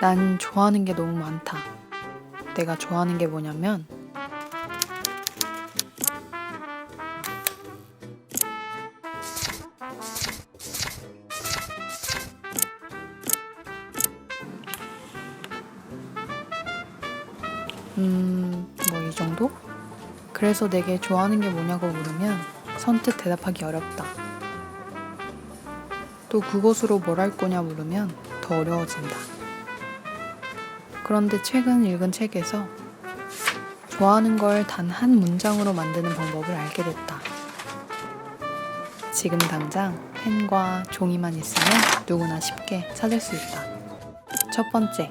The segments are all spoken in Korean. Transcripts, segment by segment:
난 좋아하는 게 너무 많다. 내가 좋아하는 게 뭐냐면 음, 뭐 이 정도? 그래서 내게 좋아하는 게 뭐냐고 물으면 선뜻 대답하기 어렵다. 또 그것으로 뭘 할 거냐 물으면 더 어려워진다. 그런데 최근 읽은 책에서 좋아하는 걸 단 한 문장으로 만드는 방법을 알게 됐다. 지금 당장 펜과 종이만 있으면 누구나 쉽게 찾을 수 있다. 첫 번째,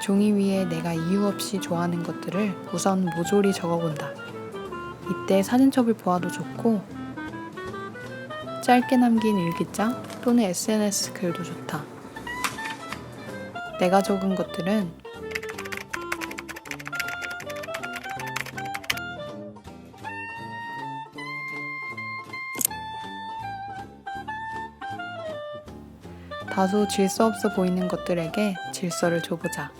종이 위에 내가 이유 없이 좋아하는 것들을 우선 모조리 적어본다. 이때 사진첩을 보아도 좋고, 짧게 남긴 일기장 또는 SNS 글도 좋다. 내가 적은 것들은 다소 질서 없어 보이는 것들에게 질서를 줘보자.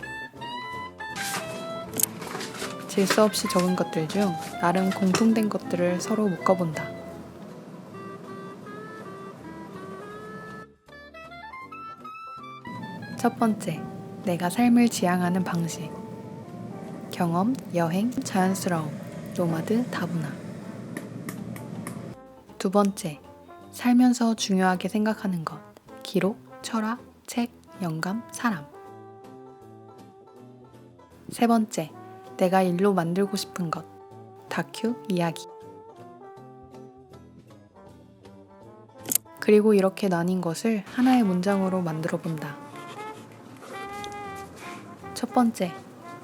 질서 없이 적은 것들 중 나름 공통된 것들을 서로 묶어본다. 첫 번째, 내가 삶을 지향하는 방식. 경험, 여행, 자연스러움, 노마드, 다문화. 두 번째, 살면서 중요하게 생각하는 것. 기록, 철학, 책, 영감, 사람. 세 번째, 내가 일로 만들고 싶은 것. 다큐, 이야기. 그리고 이렇게 나뉜 것을 하나의 문장으로 만들어 본다. 첫 번째,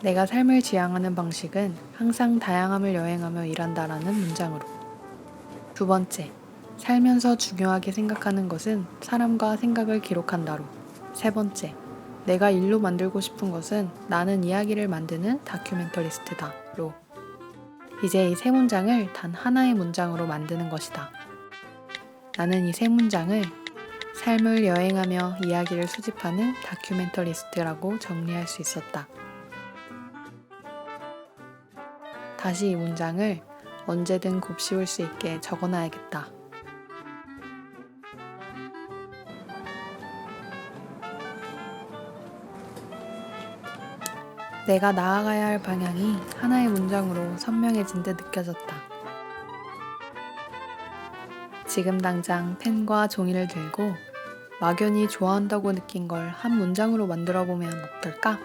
내가 삶을 지향하는 방식은 항상 다양함을 여행하며 일한다라는 문장으로. 두 번째, 살면서 중요하게 생각하는 것은 사람과 생각을 기록한다로. 세 번째, 내가 일로 만들고 싶은 것은 나는 이야기를 만드는 다큐멘터리스트다로. 이제 이 세 문장을 단 하나의 문장으로 만드는 것이다. 나는 이 세 문장을 삶을 여행하며 이야기를 수집하는 다큐멘터리스트라고 정리할 수 있었다. 다시 이 문장을 언제든 곱씹을 수 있게 적어놔야겠다. 내가 나아가야 할 방향이 하나의 문장으로 선명해진 듯 느껴졌다. 지금 당장 펜과 종이를 들고 막연히 좋아한다고 느낀 걸 한 문장으로 만들어 보면 어떨까?